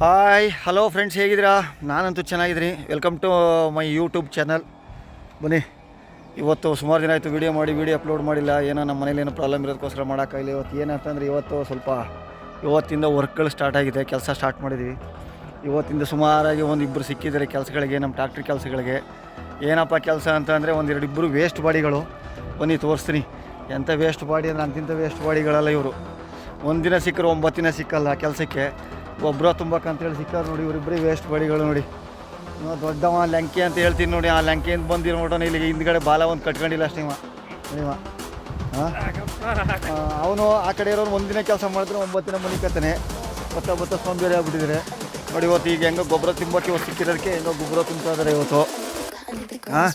Hi, hello friends ಹೇಗಿದ್ದೀರಾ? ನಾನಂತೂ ಚೆನ್ನಾಗಿದ್ದೀನಿ. Welcome to my YouTube channel ಬನ್ನಿ. ಇವತ್ತು ಸುಮಾರು ದಿನ ಆಯಿತು ವೀಡಿಯೋ ಮಾಡಿ ವೀಡಿಯೋ ಅಪ್ಲೋಡ್ ಮಾಡಿಲ್ಲ. ಏನೋ ನಮ್ಮ ಮನೇಲಿ ಏನೋ ಪ್ರಾಬ್ಲಮ್ ಇರೋದಕ್ಕೋಸ್ಕರ ಮಾಡೋಕ್ಕಾಗಿಲ್ಲ ಇವತ್ತು ಏನಂತಂದರೆ ಇವತ್ತು ಸ್ವಲ್ಪ ಇವತ್ತಿಂದ ವರ್ಕ್ಗಳು ಸ್ಟಾರ್ಟ್ ಆಗಿದೆ. ಕೆಲಸ ಸ್ಟಾರ್ಟ್ ಮಾಡಿದ್ವಿ. ಇವತ್ತಿಂದ ಸುಮಾರಾಗಿ ಒಂದು ಇಬ್ಬರು ಸಿಕ್ಕಿದ್ದಾರೆ ಕೆಲಸಗಳಿಗೆ ನಮ್ಮ ಟ್ಯಾಕ್ಟ್ರಿ ಕೆಲಸಗಳಿಗೆ. ಏನಪ್ಪ ಕೆಲಸ ಅಂತಂದರೆ ಒಂದೆರಡು ಇಬ್ಬರು ವೇಸ್ಟ್ ಬಾಡಿಗಳು. ಬನ್ನಿ, ತೋರಿಸ್ತೀನಿ. ಎಂಥ ವೇಸ್ಟ್ ಬಾಡಿ ಅಂದರೆ ಅಂತಿಂಥ ವೇಸ್ಟ್ ಬಾಡಿಗಳಲ್ಲ ಇವರು. ಒಂದಿನ ಸಿಕ್ಕರು ಒಂಬತ್ತು ದಿನ ಸಿಕ್ಕಲ್ಲ ಕೆಲಸಕ್ಕೆ. ಒಬ್ಬರ ತುಂಬಕ್ಕಂತೇಳಿ ಸಿಕ್ಕಾರು ನೋಡಿ ಇವರಿಬ್ಬರಿಗೆ ವೇಸ್ಟ್ ಬಾಡಿಗಳು ನೋಡಿ. ದೊಡ್ಡವ ಲಂಕೆ ಅಂತ ಹೇಳ್ತೀನಿ ನೋಡಿ ಆ ಲಂಕೆಯಿಂದ ಬಂದಿರೋ ನೋಡೋಣ ಇಲ್ಲಿಗೆ ಹಿಂದ್ಗಡೆ ಬಾಲ ಒಂದು ಕಟ್ಕೊಂಡಿಲ್ಲ ಅಷ್ಟೇ ಇವ. ಇವ. ಅವನು ಆ ಕಡೆ ಇರೋನು ಒಂದಿನ ಕೆಲಸ ಮಾಡಿದ್ರೆ ಒಂಬತ್ತು ದಿನ ಮನಿಕತ್ತಾನೆ. ಬತ್ತ ಬತ್ತ ಸೋಂಬೇರಿ ಆಗಿಬಿಟ್ಟಿದ್ರೆ. ನೋಡಿ ಇವತ್ತು ಈಗ ಹೆಂಗೋ ಗೊಬ್ಬರ ತಿಂಬಕ್ಕೆ ಇವತ್ತು ಸಿಕ್ಕಿರೋದಕ್ಕೆ ಹೆಂಗೋ ಗೊಬ್ಬರ ತುಂಬ್ತಾ ಇದ್ದಾರೆ ಇವತ್ತು. ಹಾಂ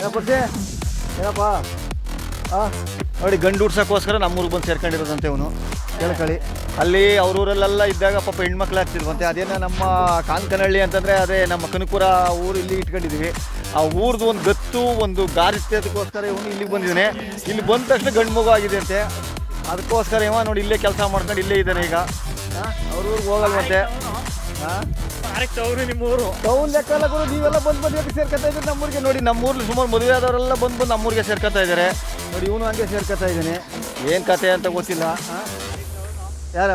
ಏನಪ್ಪ ಏನಪ್ಪ? ನೋಡಿ, ಗಂಡು ಹುಡ್ಸೋಕ್ಕೋಸ್ಕರ ನಮ್ಮೂರಿಗೆ ಬಂದು ಸೇರ್ಕೊಂಡಿರೋದಂತೆ ಇವನು. ಕೇಳ್ಕೊಳ್ಳಿ ಅಲ್ಲಿ ಅವ್ರೂರಲ್ಲೆಲ್ಲ ಇದ್ದಾಗ ಪಾಪ ಹೆಣ್ಮಕ್ಳು ಆಗ್ತಿಲ್ವಂತೆ ಅದೇನೋ ನಮ್ಮ ಕಾಂಕನಹಳ್ಳಿ ಅಂತಂದರೆ ಅದೇ ನಮ್ಮ ಕನಕಪುರ ಊರು ಇಲ್ಲಿ ಇಟ್ಕೊಂಡಿದ್ದೀವಿ ಆ ಊರ್ದು ಒಂದು ಗತ್ತು, ಒಂದು ಗಾರಿತ್ಯದಕ್ಕೋಸ್ಕರ ಇವನು ಇಲ್ಲಿಗೆ ಬಂದಿದ್ದಾನೆ. ಇಲ್ಲಿ ಬಂದ ತಕ್ಷಣ ಗಂಡು ಮಗು ಆಗಿದೆ ಅಂತೆ. ಅದಕ್ಕೋಸ್ಕರ ಇವ ನೋಡಿ, ಇಲ್ಲೇ ಕೆಲಸ ಮಾಡ್ಕೊಂಡು ಇಲ್ಲೇ ಇದ್ದಾನೆ ಈಗ. ಅವ್ರ ಊರಿಗೆ ಹೋಗಲ್ವಂತೆ. ಹಾಂ ಅವರು ನಿಮ್ಮೂರು ಟೌನ್ ಲೆಕ್ಕ ಎಲ್ಲ ಕೂಡ, ನೀವೆಲ್ಲ ಬಂದು ಬಂದು ಸೇರ್ಕೊತಾ ಇದ್ದೀರಿ ನಮ್ಮೂರಿಗೆ? ನೋಡಿ, ನಮ್ಮೂರ್ಲಿ ಸುಮಾರು ಮದುವೆ ಆದವರೆಲ್ಲ ಬಂದು ಬಂದು ನಮ್ಮೂರಿಗೆ ಸೇರ್ಕೊತಾ ಇದ್ದಾರೆ. ನೋಡಿ, ಇವನು ಹಂಗೆ ಸೇರ್ಕೊತಾ ಇದ್ದಾನೆ. ಏನು ಕತೆ ಅಂತ ಗೊತ್ತಿಲ್ಲ. ಆ? ಯಾರ?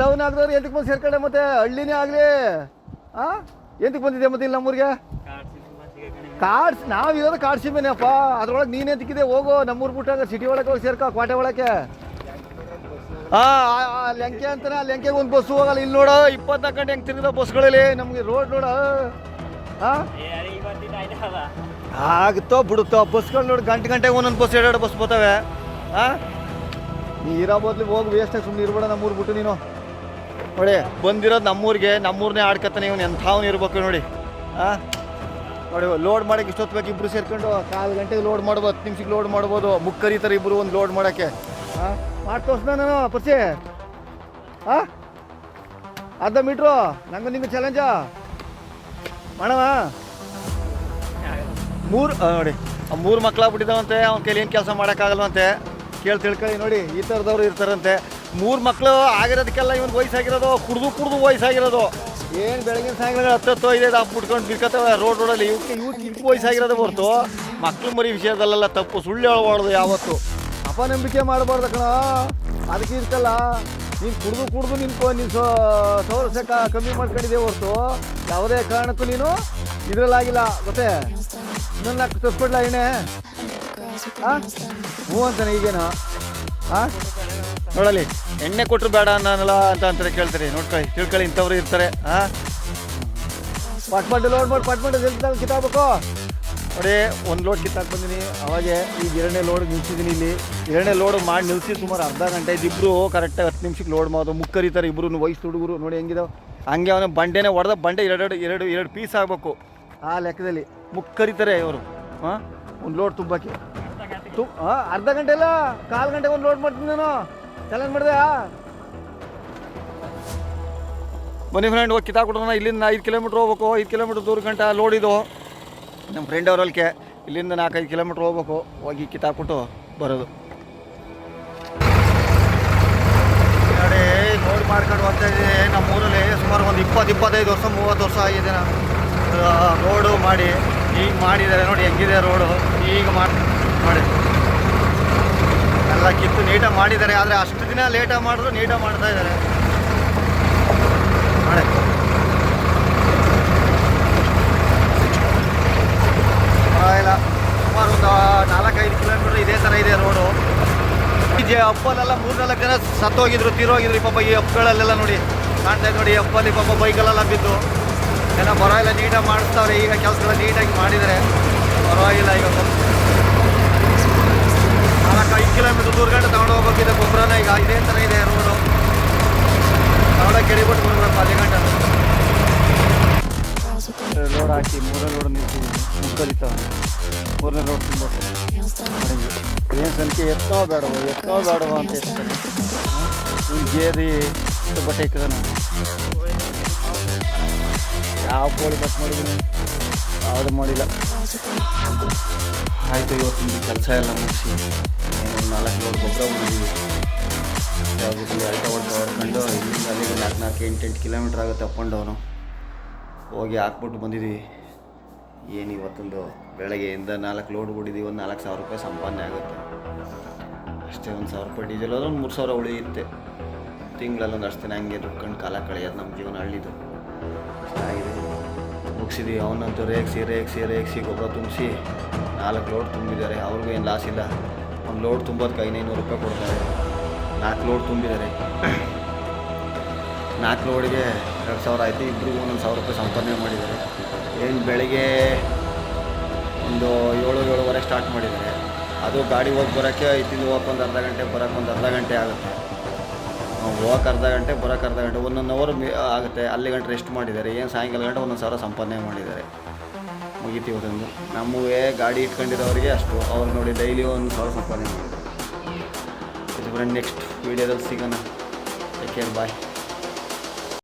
ಟೌನ್ ಆಗದವ್ರು ಎಂತಕ್ಕೆ ಬಂದು ಸೇರ್ಕೊಂಡೆ ಮತ್ತೆ? ಹಳ್ಳಿನೇ ಆಗಲಿ. ಆ? ಎಂತಕ್ಕೆ ಬಂದಿದೆ ಮತ್ತೆ ಇಲ್ಲಿ ನಮ್ಮೂರಿಗೆ? ಕಾಡ್ಸ್, ನಾವು ಇರೋದು ಕಾಡ್ಸಿಮೇನಪ್ಪ ಅದ್ರೊಳಗೆ ನೀನೇ ತಿಕ್ಕಿದೆ ಹೋಗೋ, ನಮ್ಮೂರ್ ಬಿಟ್ಟಾಗ ಸಿಟಿ ಒಳಗೆ ಹೋಗಿ ಸೇರ್ಕೊ ಕೋಟೆ ಒಳಗೆ ಆ ಆ ಲೆಂಕೆ ಅಂತಾನೆ ಆ ಲೆಂಕೆಗೆ ಒಂದು ಬಸ್ ಹೋಗಲ್ಲ. ಇಲ್ಲಿ ನೋಡ ಇಪ್ಪತ್ನಾಲ್ಕು ಗಂಟೆ ಹೆಂಗೆ ತಿರುಗಿದ ಬಸ್ಗಳಲ್ಲಿ ನಮಗೆ ರೋಡ್ ನೋಡ. ಹಾಂ ಆಗುತ್ತೋ ಬಿಡುತ್ತೋ ಬಸ್ಗಳು ನೋಡಿ ಗಂಟೆ ಗಂಟೆಗೆ ಒಂದೊಂದು ಬಸ್ ಎರಡು ಬಸ್ ಬರ್ತವೆ. ಹಾಂ ನೀ ಇರೋ ಬದ್ಲು ಹೋಗಿ ವೇಸ್ಟಾಗಿ ಸುಮ್ಮನೆ ಇರ್ಬೇಡ ನಮ್ಮೂರು ಬಿಟ್ಟು ನೀನು. ನೋಡಿ ಬಂದಿರೋದು ನಮ್ಮೂರಿಗೆ ನಮ್ಮೂರನ್ನೇ ಆಡ್ಕತ್ತಾನೆ ಇವನು ಎಂಥವ್ನು ಇರ್ಬೇಕು ನೋಡಿ. ಹಾಂ ನೋಡಿ ಲೋಡ್ ಮಾಡಕ್ಕೆ ಇಷ್ಟೊತ್ತು ಬೇಕು ಇಬ್ಬರು ಸೇರ್ಕೊಂಡು ಕಾಲು ಗಂಟೆಗೆ ಲೋಡ್ ಮಾಡ್ಬೋದು ಹತ್ತು ನಿಮಿಷಕ್ಕೆ ಲೋಡ್ ಮಾಡ್ಬೋದು ಮುಕ್ಕರಿತಾರೆ ಇಬ್ಬರು ಒಂದು ಲೋಡ್ ಮಾಡೋಕ್ಕೆ. ಹಾಂ ಮಾಡಿ ತೋರಿಸ್ದ ನಾನು ಪರಿಚಯ ಹಾಂ ಅರ್ಧ ಮೀಟ್ರು ನಂಗೆ ನಿಮ್ಗೆ ಚಾಲೆಂಜ ಮಾಡವ? ಮೂರು ನೋಡಿ ಮೂರು ಮಕ್ಕಳಾಗ್ಬಿಟ್ಟಿದ್ದಾವಂತೆ ಅವ್ನ ಕೈಲಿ ಏನು ಕೆಲಸ ಮಾಡೋಕ್ಕಾಗಲ್ವಂತೆ. ಕೇಳಿ ತಿಳ್ಕೊಳ್ಳಿ ನೋಡಿ ಈ ಥರದವ್ರು ಇರ್ತಾರಂತೆ. ಮೂರು ಮಕ್ಕಳು ಆಗಿರೋದಕ್ಕೆಲ್ಲ ಇವನು ವಯಸ್ಸಾಗಿರೋದು ಕುಡ್ದು ಕುಡ್ದು ವಯಸ್ಸಾಗಿರೋದು. ಏನು ಬೆಳಗಿನ ಸಾಯಂಕಾಲ ಹತ್ತತ್ತು ಐದೈದು ಹಬ್ಬ ಬಿಟ್ಕೊಂಡು ಬಿಡ್ಕತ್ತವೆ ರೋಡ್ ರೋಡಲ್ಲಿ. ಇವಕ್ಕೆ ಇಷ್ಟು ವಯಸ್ಸಾಗಿರೋದು ಹೊರ್ತು. ಮಕ್ಕಳು ಮರಿ ವಿಷಯದಲ್ಲೆಲ್ಲ ತಪ್ಪು ಸುಳ್ಳು ಹೇಳ್ಬಾರ್ದು ಯಾವತ್ತು. ಅಪನಂಬಿಕೆ ಮಾಡಬಾರ್ದು ಕಣ. ಅದಕ್ಕೆ ಇರ್ತಲ್ಲ ನೀನು ಕುಡಿದು ಕುಡ್ದು ನಿನ್ಕೋ ನೀನು ಸೋ ಸೌರಸ್ಯ ಕ- ಕಮ್ಮಿ ಮಾಡ್ಕೊಂಡಿದ್ದೆ ಹೊರತು? ಯಾವುದೇ ಕಾರಣಕ್ಕೂ ನೀನು ಇದ್ರಲ್ಲಾಗಿಲ್ಲ ಗೊತ್ತೇ? ನನ್ನ ತರಿಸ್ಕೊಡ್ಲಾ ಎಣ್ಣೆ ಹಾಂ ಹ್ಞೂ ಅಂತಾನೆ ಈಗೇನು? ಹಾಂ ನೋಡಲಿ ಎಣ್ಣೆ ಕೊಟ್ಟರು ಬೇಡ ಅನ್ನಲ್ಲ ಅಂತ ಅಂತಾರೆ ಕೇಳ್ತಾರೆ ನೋಡ್ಕೊಳ್ಳಿ ತಿಳ್ಕೊಳ್ಳಿ ಇಂಥವ್ರು ಇರ್ತಾರೆ ಹಾಂ ಪಟ್ ಪಟ್ ಲೋಡ್ ಮಾಡಿ ಪಟ್ ಜಲ್ದಿ ಕಿತ್ತಾಕ್ಬೇಕು. ನೋಡಿ, ಒಂದು ಲೋಡ್ ಕಿತ್ತಾಕ್ ಬಂದಿನಿ. ಅವಾಗೆ ಈಗ ಎರಡನೇ ಲೋಡ್ ನಿಲ್ಸಿದ್ದೀನಿ ಇಲ್ಲಿ. ಎರಡನೇ ಲೋಡ್ ಮಾಡಿ ನಿಲ್ಸಿ ಸುಮಾರು ಅರ್ಧ ಗಂಟೆ ಇಬ್ಬರು ಕರೆಕ್ಟಾಗಿ ಹತ್ತು ನಿಮಿಷಕ್ಕೆ ಲೋಡ್ ಮಾಡೋದು. ಮುಕ್ಕರಿತಾರೆ ಇಬ್ಬರು ವಯಸ್ಸು ಹುಡುಗರು ನೋಡಿ ಹೆಂಗಿದಾವೆ. ಹಂಗೆ ಅವನ ಬಂಡೆನೇ ಹೊಡೆದ, ಬಂಡೆ ಎರಡೆರಡು ಎರಡು ಎರಡು ಪೀಸ್ ಆಗಬೇಕು. ಆ ಲೆಕ್ಕದಲ್ಲಿ ಮುಕ್ಕರಿತಾರೆ ಇವರು. ಹಾಂ? ಒಂದು ಲೋಡ್ ತುಂಬಕ್ಕೆ. ತು, ಹಾಂ, ಅರ್ಧ ಗಂಟೆ ಇಲ್ಲ ಕಾಲು ಗಂಟೆಗೆ ಒಂದು ಲೋಡ್ ಮಾಡ್ತೀನಿ ನಾನು. ಚಾಲೆಂಜ್ ಮಾಡಿದೆ? ಬನ್ನಿ ಫ್ರೆಂಡ್ ಹೋಗಿ ಕಿತ್ತಾಕ್ಬಿಟ್ರೆ ಇಲ್ಲಿಂದ ಐದು ಕಿಲೋಮೀಟ್ರ್ ಹೋಗ್ಬೇಕು. ಐದು ಕಿಲೋಮೀಟ್ರ್ ದೂರ ಗಂಟೆ ಲೋಡ್ ಇದು. ನಮ್ಮ ಫ್ರೆಂಡ್ ಅವರಲ್ಕೆ ಇಲ್ಲಿಂದ ನಾಲ್ಕೈದು ಕಿಲೋಮೀಟ್ರ್ ಹೋಗ್ಬೇಕು, ಹೋಗಿ ಕಿತ್ತಾಕ್ಬಿಟ್ಟು ಬರೋದು. ನೋಡಿ ನೋಡಿ ಮಾಡ್ಕೊಂಡು ಹೋಗ್ತಾ ಇದ್ದೀನಿ ನಮ್ಮ ಊರಲ್ಲಿ ಸುಮಾರು ಒಂದು ಇಪ್ಪತ್ತು, ಇಪ್ಪತ್ತೈದು ವರ್ಷ, ಮೂವತ್ತು ವರ್ಷ ಆಗಿದೆ ನಾನು. ರೋಡು ಮಾಡಿ, ಈಗ ಮಾಡಿದ್ದಾರೆ ನೋಡಿ, ಹೆಂಗಿದೆ ರೋಡು ಈಗ ಮಾಡಿ ನೋಡಿ ಎಲ್ಲ ಕಿತ್ತು ನೀಟಾಗಿ ಮಾಡಿದ್ದಾರೆ, ಆದರೆ ಅಷ್ಟು ದಿನ ಲೇಟಾಗಿ ಮಾಡಿದ್ರು ನೀಟಾಗಿ ಮಾಡ್ತಾ ಇದ್ದಾರೆ. ಮಾಡಿ. ಪರವಾಗಿಲ್ಲ ಸುಮಾರು ಒಂದು ನಾಲ್ಕೈದು ಕಿಲೋಮೀಟ್ರ್ ಇದೇ ಥರ ಇದೆ ರೋಡು ಈ ಅಪ್ಪಲ್ಲೆಲ್ಲ ಅಪ್ಪಲೆಲ್ಲ ಮೂರ್ನಾಲ್ಕು ಜನ ಸತ್ತೋಗಿದ್ರು, ತೀರೋಗಿದ್ರು. ಪಾಪ ಈ ಅಪ್ಗಳಲ್ಲೆಲ್ಲ ನೋಡಿ, ಕಾಣ್ತಾ ನೋಡಿ ಅಪ್ಪಲ್ಲಿ ಪಾಪ ಬೈಕಲ್ಲೆಲ್ಲ ಬಿದ್ದು. ಜನ ಪರವಾಗಿಲ್ಲ ನೀಟಾಗಿ ಮಾಡಿಸ್ತಾವ್ರೆ, ಈಗ ಕೆಲಸಗಳ ನೀಟಾಗಿ ಮಾಡಿದರೆ. ಪರವಾಗಿಲ್ಲ ಈಗ ನಾಲ್ಕು ಐದು ಕಿಲೋಮೀಟ್ರ್ ದೂರ ಗಂಟೆ ತಗೊಂಡು ಹೋಗ್ಬೇಕಿದೆ ಗೊಬ್ಬರನ. ಈಗ ಇದೇ ಥರ ಇದೆ ರೋಡು ತಗೊಂಡೋಗಿ ಕೆಡಿಬಿಟ್ಟು ಬರ್ಬೇಕು ಅದೇ ಗಂಟೆ. ಲೋಡ್ ಹಾಕಿ ಮೂರ ಲೋಡ್ ನಿಲ್ಸಿದ್ದೀನಿ ಮುಕ್ಕಲಿತಾವ ಮೂರನೇ ರೋಡ್ ತುಂಬ ಏನು ಸಂಖ್ಯೆ? ಎತ್ತೋ ಬೇಡವ ಎತ್ತೋ ಬೇಡವ ಅಂತ ಹೇಳ್ತಾರೆ. ಇವ್ನು ಗೇರಿ ಬಟ್ಟೆ ಯಾವ ಕೋಳಿ ಬಸ್ ಮಾಡಿದ್ದೀನಿ? ಯಾವುದು ಮಾಡಿಲ್ಲ. ಆಯಿತು, ಇವತ್ತಿನ ಕೆಲಸ ಎಲ್ಲ ಮುಗಿಸಿ. ಒಂದು ನಾಲ್ಕು ಲೋಡ್ ಗೊಬ್ಬರ ಮಾಡಿದ್ವಿ ಯಾವುದು ಆಲ್ಟೋ ಹೊಡ್ಕೊ ಹೊಡ್ಕೊಂಡು ಇಲ್ಲಿಂದ ಅಲ್ಲಿಗೆ ನಾಲ್ಕು ನಾಲ್ಕು ಎಂಟೆಂಟು ಎಂಟು ಕಿಲೋಮೀಟ್ರ್ ಆಗುತ್ತೆ ಅಪ್ ಡೌನು ಹೋಗಿ ಹಾಕ್ಬಿಟ್ಟು ಬಂದಿದ್ದೀವಿ. ಏನು ಇವತ್ತೊಂದು ಬೆಳಗ್ಗೆಯಿಂದ ನಾಲ್ಕು ಲೋಡ್ ಬಿಟ್ಟಿದ್ದೀವಿ ಒಂದು ನಾಲ್ಕು ಸಾವಿರ ರೂಪಾಯಿ ಸಂಪಾದನೆ ಆಗುತ್ತೆ. ಅಷ್ಟೇ ಒಂದು ಸಾವಿರ ರೂಪಾಯಿ ಡೀಸೆಲ್ ಹೋದ್ರೆ ಒಂದು ಮೂರು ಸಾವಿರ ಉಳಿಯುತ್ತೆ ತಿಂಗಳಲ್ಲಿ ಒಂದು ಅಷ್ಟು ದಿನ ಹಂಗೆ ದುಡ್ಕೊಂಡು ಕಾಲ ಕಳೆಯೋದು ನಮ್ಮ ಜೀವನ ಹಳ್ಳಿದು. ಚೆನ್ನಾಗಿದೆ ಮುಗಿಸಿದ್ವಿ, ಅವನಂತೂ ರೇಗಿಸಿ ರೇಗಿಸಿ, ರೇಗ್ಸಿ ಗೊಬ್ಬರ ತುಂಬಿಸಿ ನಾಲ್ಕು ಲೋಡ್ ತುಂಬಿದ್ದಾರೆ. ಅವ್ರಿಗೂ ಏನು ಲಾಸ್ ಇಲ್ಲ. ಒಂದು ಲೋಡ್ ತುಂಬೋದಕ್ಕೆ ಐನೈನೂರು ರೂಪಾಯಿ ಕೊಡ್ತಾರೆ. ನಾಲ್ಕು ಲೋಡ್ ತುಂಬಿದ್ದಾರೆ. ನಾಲ್ಕು ಲೋಡಿಗೆ ಎರಡು ಸಾವಿರ ಆಯಿತು. ಇಬ್ಬರಿಗೂ ಒಂದೊಂದು ಸಾವಿರ ರೂಪಾಯಿ ಸಂಪಾದನೆ ಮಾಡಿದ್ದಾರೆ. ಏನು ಬೆಳಿಗ್ಗೆ ಒಂದು ಏಳು, ಏಳುವರೆ ಸ್ಟಾರ್ಟ್ ಮಾಡಿದ್ದಾರೆ. ಅದು ಗಾಡಿ ಹೋಗಿ ಬರೋಕ್ಕೆ ಇತ್ತಿಂದ ಹೋಗಕ್ಕೆ ಒಂದು ಅರ್ಧ ಗಂಟೆ, ಬರೋಕ್ಕೆ ಒಂದು ಅರ್ಧ ಗಂಟೆ ಆಗುತ್ತೆ. ಹೋಗಕ್ಕೆ ಅರ್ಧ ಗಂಟೆ, ಬರೋಕ್ಕೆ ಅರ್ಧ ಗಂಟೆ, ಒಂದೊಂದು ಅವರು ಆಗುತ್ತೆ. ಅಲ್ಲಿ ಗಂಟೆ ರೆಸ್ಟ್ ಮಾಡಿದ್ದಾರೆ. ಏನು ಸಾಯಂಕಾಲ ಗಂಟೆ ಒಂದೊಂದು ಸಾವಿರ ಸಂಪಾದನೆ ಮಾಡಿದ್ದಾರೆ. ಮುಗಿತೀವಿ ಅದೊಂದು ನಮಗೆ ಗಾಡಿ ಇಟ್ಕೊಂಡಿರೋರಿಗೆ ಅಷ್ಟು. ಅವ್ರು ನೋಡಿ ಡೈಲಿ ಒಂದು ಸಾವಿರ ಸಂಪಾದನೆ ಮಾಡಿದ್ದಾರೆ. ಇದು ನೆಕ್ಸ್ಟ್ ವೀಡಿಯೋದಲ್ಲಿ ಸಿಗೋಣ. Care bye